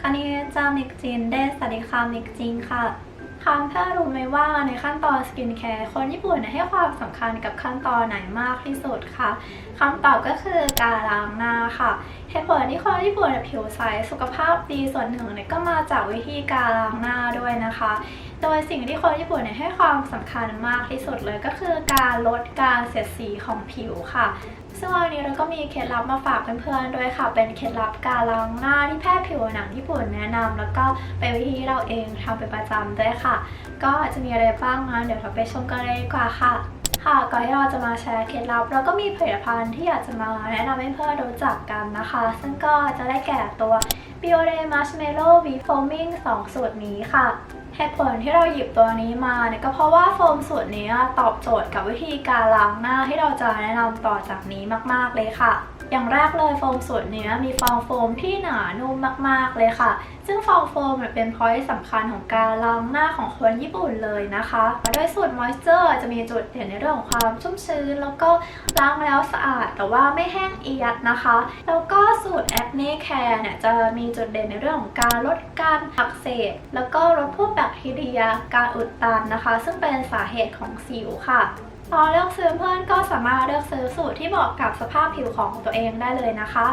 คานิจามิกจินเดสสวัสดีค่ะมิกจินค่ะคำเพื่อรู้ไหมว่าในขั้นตอนสกินแคร์คนญี่ปุ่นให้ความสำคัญกับขั้นตอนไหนมากที่สุดคะคำตอบก็คือการล้างหน้าค่ะเหตุผลที่คนญี่ปุ่นเนี่ยผิวใสสุขภาพดีส่วนหนึ่งเนี่ยก็มาจากวิธีการล้างหน้าด้วยนะคะ โดยสิ่งที่คนญี่ปุ่นให้ความสำคัญมากที่สุดเลยก็คือการลดการเสียดสีของผิวค่ะ ซึ่งวันนี้เราก็มีเคล็ดลับมาฝากเพื่อนๆด้วยค่ะ เป็นเคล็ดลับการล้างหน้าที่แพทย์ผิวหนังญี่ปุ่นแนะนำแล้วก็เป็นวิธีที่เราเองทำเป็นประจำด้วยค่ะ ก็จะมีอะไรบ้างนะเดี๋ยวเราไปชมกันเลยดีกว่าค่ะค่ะก่อนที่เราจะมาแชร์เคล็ดลับเราก็มีผลิตภัณฑ์ที่อยากจะมาแนะนำให้เพื่อนรู้จักกันนะคะ ซึ่งก็จะได้แก่ตัว Biore Marshmallow V Foaming 2 สูตรนี้ค่ะ เหตุผลที่เราหยิบตัวนี้มาเนี่ยก็เพราะว่าโฟมสูตรนี้ตอบโจทย์กับวิธีการล้างหน้าที่เราจะแนะนำต่อจากนี้มากๆเลยค่ะ อย่างแรกเลยโฟมสูตรนี้มีฟองโฟมที่หนานุ่มมากๆเลยค่ะ ซึ่งฟองโฟมเป็นพอยต์สำคัญของการล้างหน้าของคนญี่ปุ่นเลยนะคะโดยสูตรมอยเจอร์จะมีจุดเด่นในเรื่องของความชุ่มชื้น แล้วก็ล้างแล้วสะอาด แต่ว่าไม่แห้งเอียดนะคะ แล้วก็สูตรแอคเน่แคร์เนี่ยจะมีจุดเด่นในเรื่องของการลดการอักเสบแล้วก็ลดพวกคทีเรียการอุดตันนะคะ ซึ่งเป็นสาเหตุของสิวค่ะพอเลือกซื้อเพื่อนก็สามารถเลือกซื้อสูตรที่เหมาะกับสภาพผิวของตัวเองได้เลยนะคะ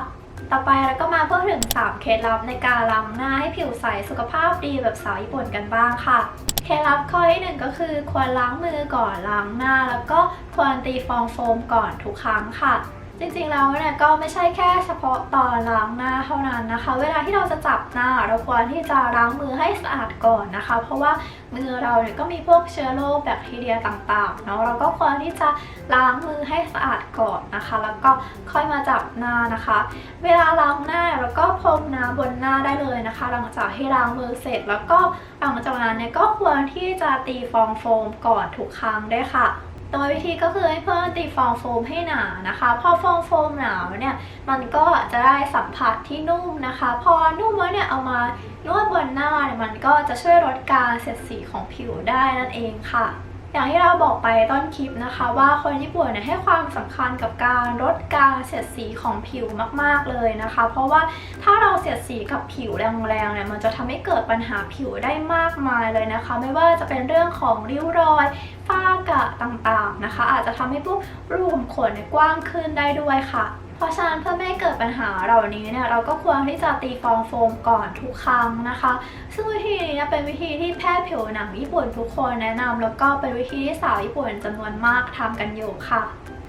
ต่อไปเราก็มาพูดถึง 3 เคล็ดลับในการล้างหน้าให้ผิวใสสุขภาพดีแบบสาวญี่ปุ่นกันบ้างค่ะเคล็ดลับข้อที่หนึ่งก็คือควรล้างมือก่อนล้างหน้า แล้วก็ควรตีฟองโฟมก่อนทุกครั้งค่ะ จริงๆแล้วเนี่ยก็ไม่ใช่แค่เฉพาะตอนล้างหน้าเท่านั้นนะคะ เวลาที่เราจะจับหน้าเราควรที่จะล้างมือให้สะอาดก่อนนะคะ เพราะว่ามือเราเนี่ยก็มีพวกเชื้อโรคแบคทีเรียต่างๆเนาะเราก็ควรที่จะล้างมือให้สะอาดก่อนนะคะ แล้วก็ค่อยมาจับหน้านะคะ เวลาล้างหน้าเราก็พรมน้ำบนหน้าได้เลยนะคะ หลังจากที่ล้างมือเสร็จ แล้วก็หลังจากนั้นเนี่ยก็ควรที่จะตีฟองโฟมก่อนทุกครั้งด้วยค่ะ โดยวิธีก็คือให้เพิ่มตีฟองโฟมให้หนานะคะ พอฟองโฟมหนาเนี่ยมันก็จะได้สัมผัสที่นุ่มนะคะ พอนุ่มแล้วเนี่ยเอามานวดบนหน้าเนี่ยมันก็จะช่วยลดการเสียดสีของผิวได้นั่นเองค่ะ อย่างที่เราบอกไปต้นคลิปนะคะ ว่าคนญี่ปุ่นเนี่ยให้ความสำคัญกับการลดการเสียดสีของผิวมากๆเลยนะคะ เพราะว่าถ้าเราเสียดสีกับผิวแรงๆเนี่ยมันจะทำให้เกิดปัญหาผิวได้มากมายเลยนะคะ ไม่ว่าจะเป็นเรื่องของริ้วรอยฝ้ากระต่างๆนะคะ อาจจะทำให้พวกรูขุมขนเนี่ยกว้างขึ้นได้ด้วยค่ะ เพราะฉะนั้นเพื่อไม่ให้เกิดปัญหาเหล่านี้เนี่ยเราก็ควรที่จะตีฟองโฟมก่อนทุกครั้งนะคะ ซึ่งวิธีนี้เป็นวิธีที่แพทย์ผิวหนังญี่ปุ่นทุกคนแนะนำแล้วก็เป็นวิธีที่สาวญี่ปุ่นจำนวนมากทำกันอยู่ค่ะ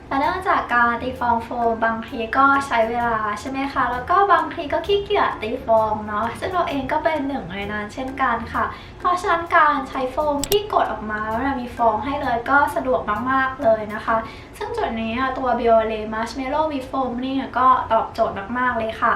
แต่เนื่องจากการตีฟองโฟมบางทีก็ใช้เวลาใช่ไหมคะ แล้วก็บางทีก็ขี้เกียจตีฟองเนาะ ซึ่งเราเองก็เป็นหนึ่งในนั้นเช่นกันค่ะ เพราะฉะนั้นการใช้โฟมที่กดออกมาแล้วมีฟองให้เลยก็สะดวกมากๆเลยนะคะ ซึ่งจุดนี้ตัว Biore Marshmallow with Foam นี่ก็ตอบโจทย์มากๆเลยค่ะ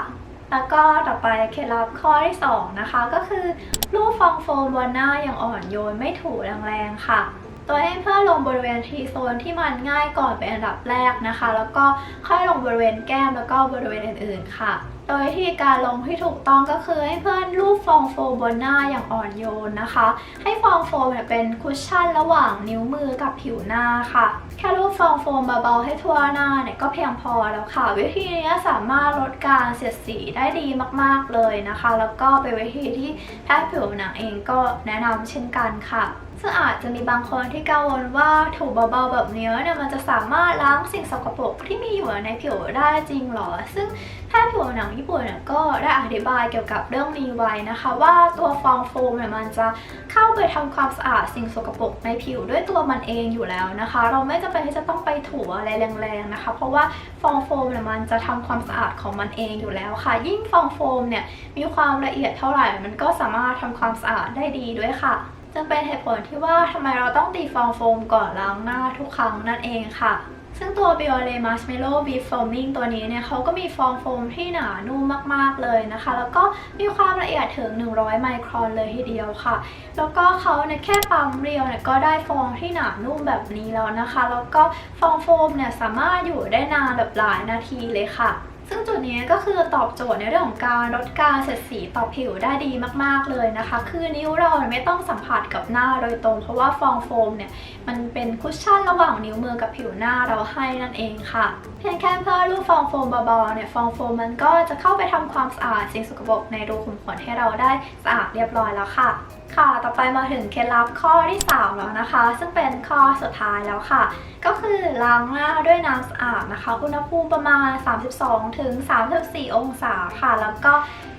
แล้วก็ต่อไปเคล็ดลับข้อที่สองนะคะ ก็คือรูปฟองโฟมบนหน้าอย่างอ่อนโยนไม่ถูแรงๆค่ะ ตัวให้เพื่อลงบริเวณทีโซนที่มันง่ายก่อนเป็นอันดับแรกนะคะ แล้วก็ค่อยลงบริเวณแก้มแล้วก็บริเวณอื่นๆค่ะ โดยวิธีการลงที่ถูกต้องก็คือให้เพื่อนรูปฟองโฟมบนหน้าอย่างอ่อนโยนนะคะ ให้ฟองโฟมเนี่ยเป็นคุชชั่นระหว่างนิ้วมือกับผิวหน้าค่ะ แค่รูปฟองโฟมเบาๆให้ทั่วหน้าเนี่ยก็เพียงพอแล้วค่ะ วิธีนี้สามารถลดการเสียดสีได้ดีมากๆเลยนะคะ แล้วก็เป็นวิธีที่แพทย์ผิวหนังเองก็แนะนำเช่นกันค่ะซึ่งอาจจะมีบางคนที่กังวลว่าถูเบาๆแบบนี้เนี่ยมันจะสามารถล้างสิ่งสกปรกที่มีอยู่ในผิวได้จริงหรอ ซึ่งแพทย์ผิวหนังญี่ปุ่นเนี่ยก็ได้อธิบายเกี่ยวกับเรื่องนี้ไว้นะคะ ว่าตัวฟองโฟมเนี่ยมันจะเข้าไปทำความสะอาดสิ่งสกปรกในผิวด้วยตัวมันเองอยู่แล้วนะคะ เราไม่จำเป็นที่จะต้องไปถูอะไรแรงๆนะคะ เพราะว่าฟองโฟมเนี่ยมันจะทำความสะอาดของมันเองอยู่แล้วค่ะ ยิ่งฟองโฟมเนี่ยมีความละเอียดเท่าไหร่มันก็สามารถทำความสะอาดได้ดีด้วยค่ะ จึงเป็นเหตุผลที่ว่าทำไมเราต้องตีฟองโฟมก่อนล้างหน้าทุกครั้งนั่นเองค่ะซึ่งตัว Biore Marshmallow b e Foaming ตัวนี้เนี่ยเขาก็มีฟองโฟมที่หนานุ่มมากๆเลยนะคะ แล้วก็มีความละเอียดถึง 100 ไมครอนเลยทีเดียวค่ะ แล้วก็เขาเนี่ยแค่ปั๊มเรียวเนี่ยก็ได้ฟองที่หนานุ่มแบบนี้แล้วนะคะ แล้วก็ฟองโฟมเนี่ยสามารถอยู่ได้นานแบบหลายนาทีเลยค่ะ ซึ่งจุดนี้ก็คือตอบโจทย์ในเรื่องของการลดการเสียดสีต่อผิวได้ดีมากๆเลยนะคะ คือนิ้วเราไม่ต้องสัมผัสกับหน้าโดยตรง เพราะว่าฟองโฟมเนี่ยมันเป็นคุชชั่นระหว่างนิ้วมือกับผิวหน้าเราให้นั่นเองค่ะ เพียงแค่เพิ่มรูปฟองโฟมเบาๆเนี่ยฟองโฟมมันก็จะเข้าไปทำความสะอาดสิ่งสกปรกในรูขุมขนให้เราได้สะอาดเรียบร้อยแล้วค่ะ ค่ะ ต่อไปมาถึงเคล็ดลับข้อที่ 3 แล้วนะคะ ซึ่งเป็นข้อสุดท้ายแล้วค่ะ ก็คือล้างหน้าด้วยน้ำสะอาดนะคะ อุณหภูมิประมาณ 32ถึง34 องศาค่ะ แล้วก็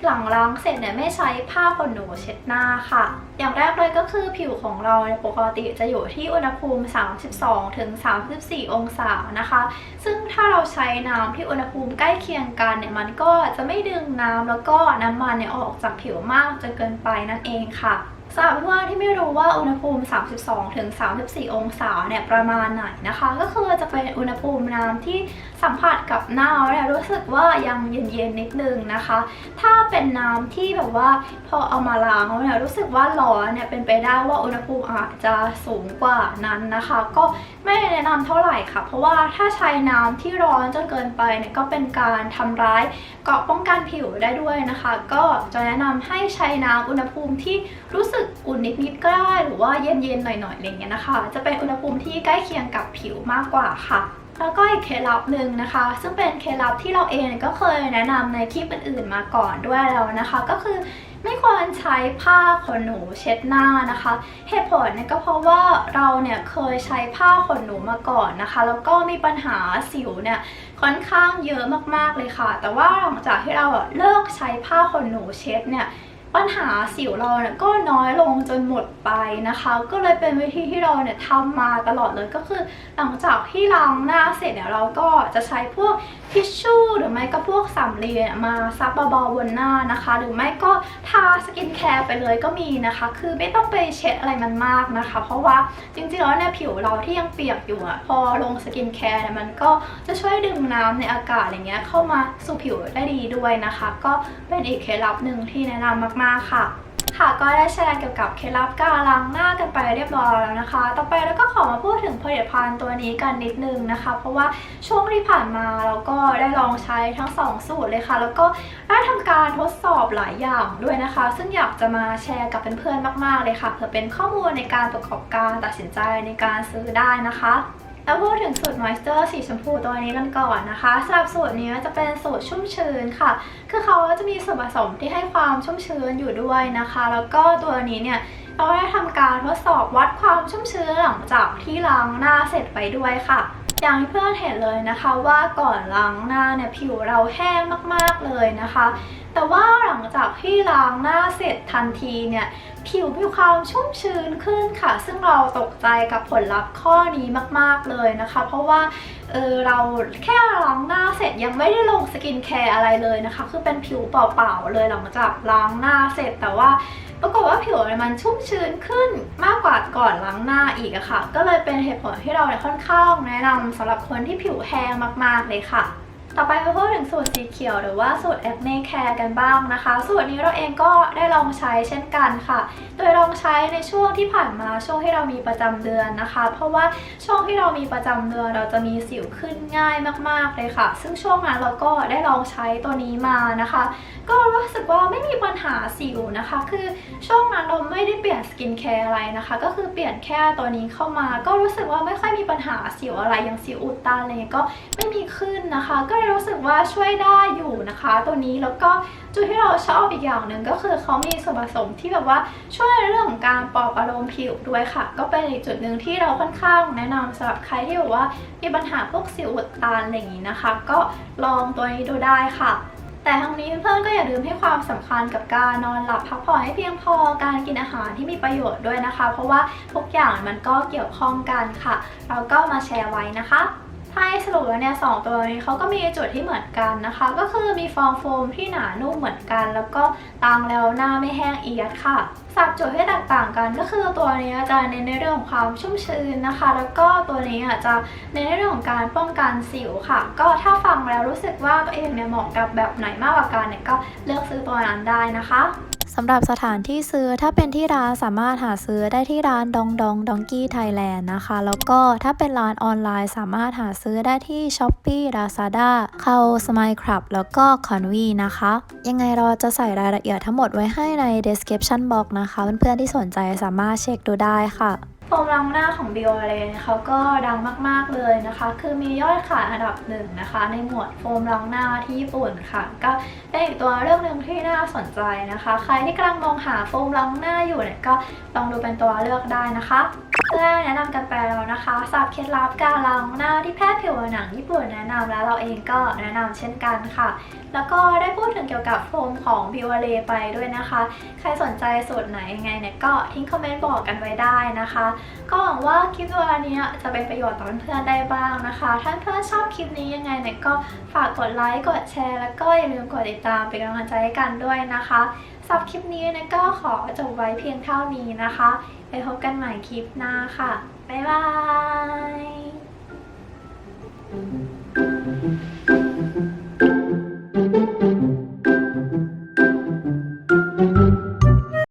หลังล้างเสร็จเนี่ยไม่ใช้ผ้าขนหนูเช็ดหน้าค่ะอย่างแรกเลยก็คือผิวของเราเนี่ยปกติจะอยู่ที่อุณหภูมิ 32 ถึง 34 องศานะคะ ซึ่งถ้าเราใช้น้ำที่อุณหภูมิใกล้เคียงกันเนี่ยมันก็จะไม่ดึงน้ำแล้วก็น้ำมันเนี่ยออกจากผิวมากจนเกินไปนั่นเองค่ะสำหรับเพื่อนๆที่ไม่รู้ว่าอุณหภูมิ 32ถึง34 องศาเนี่ยประมาณไหนนะคะ ก็คือจะเป็นอุณหภูมิน้ำที่สัมผัสกับน้าเราเนี่ยรู้สึกว่ายังเย็นๆนิดนึงนะคะ ถ้าเป็นน้ำที่แบบว่าพอเอามาล้างแล้วเนี่ยรู้สึกว่าร้อนเนี่ยเป็นไปได้ว่าอุณหภูมิอาจจะสูงกว่านั้นนะคะ ก็ไม่แนะนำเท่าไหร่ค่ะ เพราะว่าถ้าใช้น้ำที่ร้อนจนเกินไปเนี่ยก็เป็นการทำร้ายเกาะป้องกันผิวได้ด้วยนะคะ ก็จะแนะนำให้ใช้น้ำอุณหภูมิที่รู้สึกอุ่นนิดๆก็ได้หรือว่าเย็นๆหน่อยๆอะไรเงี้ยนะคะ จะเป็นอุณหภูมิที่ใกล้เคียงกับผิวมากกว่าค่ะ แล้วก็อีกเคล็ดลับหนึ่งนะคะ ซึ่งเป็นเคล็ดลับที่เราเองก็เคยแนะนำในคลิปอื่นๆมาก่อนด้วยแล้วนะคะ ก็คือไม่ควรใช้ผ้าขนหนูเช็ดหน้านะคะ เหตุผลเนี่ยก็เพราะว่าเราเนี่ยเคยใช้ผ้าขนหนูมาก่อนนะคะ แล้วก็มีปัญหาสิวเนี่ยค่อนข้างเยอะมากๆเลยค่ะ แต่ว่าหลังจากที่เราเลิกใช้ผ้าขนหนูเช็ดเนี่ย ปัญหาสิวเราเนี่ยก็น้อยลงจนหมดไปนะคะ ก็เลยเป็นวิธีที่เราเนี่ยทำมาตลอดเลยก็คือ หลังจากที่ล้างหน้าเสร็จเนี่ยเราก็จะใช้พวกทิชชู่หรือไม่ก็พวกสำลีเนี่ยมาซับเบาๆบนหน้านะคะ หรือไม่ก็ทาสกินแคร์ไปเลยก็มีนะคะ คือไม่ต้องไปเช็ดอะไรมันมากนะคะ เพราะว่าจริงๆแล้วเนี่ยผิวเราที่ยังเปียกอยู่อะพอลงสกินแคร์เนี่ยมันก็จะช่วยดึงน้ำในอากาศอะไรเงี้ยเข้ามาสู่ผิวได้ดีด้วยนะคะ ก็เป็นอีกเคล็ดลับหนึ่งที่แนะนำมากๆค่ะ ค่ะก็ได้แชร์เกี่ยวกับเคล็ดลับการล้างหน้ากันไปเรียบร้อยแล้วนะคะ ต่อไปแล้วก็ขอมาพูดถึงผลิตภัณฑ์ตัวนี้กันนิดนึงนะคะ เพราะว่าช่วงที่ผ่านมาเราก็ได้ลองใช้ทั้งสองสูตรเลยค่ะ แล้วก็ได้ทำการทดสอบหลายอย่างด้วยนะคะ ซึ่งอยากจะมาแชร์กับเพื่อนๆมาก ๆเลยค่ะเพื่อเป็นข้อมูลในการประกอบการตัดสินใจในการซื้อได้นะคะ แล้วพูดถึงสูตรมอยส์เจอร์สีชมพูตัวนี้กันก่อนนะคะสำหรับสูตรนี้จะเป็นสูตรชุ่มชื้นค่ะ คือเขาจะมีส่วนผสมที่ให้ความชุ่มชื้นอยู่ด้วยนะคะ แล้วก็ตัวนี้เนี่ยเราได้ทำการทดสอบวัดความชุ่มชื้นหลังจากที่ล้างหน้าเสร็จไปด้วยค่ะ อย่างที่เพื่อนเห็นเลยนะคะว่าก่อนล้างหน้าเนี่ยผิวเราแห้งมากๆเลยนะคะ แต่ว่าหลัง จากที่ล้างหน้าเสร็จทันทีเนี่ยผิวมีความชุ่มชื้นขึ้นค่ะ ซึ่งเราตกใจกับผลลัพธ์ข้อนี้มาก ๆ เลยนะคะ เพราะว่าเออเราแค่ล้างหน้าเสร็จยังไม่ได้ลงสกินแคร์อะไรเลยนะคะ คือเป็นผิวเปล่าๆเลยหลังจากล้างหน้าเสร็จแต่ว่าปรากฏว่าผิวมันชุ่มชื้นขึ้นมากกว่าก่อนล้างหน้าอีกอะค่ะ ก็เลยเป็นเหตุผลที่เราเนี่ยค่อนข้างแนะนำสำหรับคนที่ผิวแห้งมากๆเลยค่ะ ต่อไปมาพูดถึงสูตรสีเขียวหรือว่าสูตร Acne Care กันบ้างนะคะ สูตรนี้เราเองก็ได้ลองใช้เช่นกันค่ะ โดยลองใช้ในช่วงที่ผ่านมาช่วงที่เรามีประจำเดือนนะคะ เพราะว่าช่วงที่เรามีประจำเดือนเราจะมีสิวขึ้นง่ายมากๆเลยค่ะ ซึ่งช่วงนั้นเราก็ได้ลองใช้ตัวนี้มานะคะ ก็รู้สึกว่าไม่มีปัญหาสิวนะคะ คือช่วงนั้นเราไม่ได้เปลี่ยนสกินแคร์อะไรนะคะ ก็คือเปลี่ยนแค่ตัวนี้เข้ามา ก็รู้สึกว่าไม่ค่อยมีปัญหาสิวอะไรอย่างสิวอุดตันอะไรเงี้ยก็ไม่มีขึ้นนะคะ ก็รู้สึกว่าช่วยได้อยู่นะคะ ตัวนี้แล้วก็จุดที่เราชอบอีกอย่างหนึ่งก็คือเขามีส่วนผสมที่แบบว่าช่วยเรื่องของการปลอบอารมณ์ผิวด้วยค่ะ ก็เป็นอีกจุดหนึ่งที่เราค่อนข้างแนะนำสำหรับใครที่แบบว่ามีปัญหาพวกสิวอุดตันอะไรอย่างนี้นะคะ ก็ลองตัวนี้ดูได้ค่ะแต่ทั้งนี้เพื่อนๆก็อย่าลืมให้ความสำคัญกับการนอนหลับพักผ่อนให้เพียงพอการกินอาหารที่มีประโยชน์ด้วยนะคะ เพราะว่าทุกอย่างมันก็เกี่ยวข้องกันค่ะ เราก็มาแชร์ไว้นะคะ ให้สรุปแล้วเนี่ยสองตัวนี้เขาก็มีจุดที่เหมือนกันนะคะ ก็คือมีฟองโฟมที่หนานุ่มเหมือนกัน แล้วก็ตางแล้วหน้าไม่แห้งเอียดค่ะสับจุดที่แตกต่างกันก็คือตัวนี้จะเน้นในเรื่องของความชุ่มชื้นนะคะ แล้วก็ตัวนี้อะจะเน้นในเรื่องของการป้องกันสิวค่ะ ก็ถ้าฟังแล้วรู้สึกว่าตัวเองเนี่ยเหมาะกับแบบไหนมากกว่ากันเนี่ยก็เลือกซื้อตัวนั้นได้นะคะ สำหรับสถานที่ซื้อถ้าเป็นที่ร้านสามารถหาซื้อได้ที่ร้านดองดองดองกี้ไทยแลนด์นะคะ แล้วก็ถ้าเป็นร้านออนไลน์สามารถหาซื้อได้ที่ s h อ p e e Lazada เข้า Smile Club แล้วก็ Convi นะคะ ยังไงเราจะใส่รายละเอียดทั้งหมดไว้ให้ใน description box นะคะ เพื่อนๆที่สนใจสามารถเช็คดูได้ค่ะ โฟมล้างหน้าของ b i o r e เขาก็ดังมากๆเลยนะคะ คือมียอดขายอันดับหนึ่งนะคะ ในหมวดโฟมล้างหน้าที่ญี่ปุ่นค่ะ ก็เป็นอีกตัวเรื่องหนึ่งที่น่าสนใจนะคะ ใครที่กำลังมองหาโฟมล้างหน้าอยู่เนี่ยก็ลองดูเป็นตัวเลือกได้นะคะเพื่อแนะนำกันไปแล้วนะ คะสับเคล็ดลับการล้างหน้าที่แพทย์ผิวหนังญี่ปุ่นแนะนำและเราเองก็แนะนำเช่นกันค่ะ แล้วก็ได้พูดถึงเกี่ยวกับโฟมของ b i o r e ไปด้วยนะคะ ใครสนใจสูตรไหนยังไงเนี่ยก็ทิ้งคอมเมนต์บอกกันไว้ได้นะคะ ก็หวังว่าคลิปตัวนี้จะเป็นประโยชน์ต่อเพื่อนๆได้บ้างนะคะ ถ้าเพื่อนชอบคลิปนี้ยังไงเนี่ยก็ฝากกดไลค์กดแชร์ แล้วก็อย่าลืมกดติดตามเป็นกำลังใจให้กันด้วยนะคะสำหรับคลิปนี้เนี่ยก็ขอจบไว้เพียงเท่านี้นะคะ ไปพบกันใหม่คลิปหน้าค่ะ บ๊ายบาย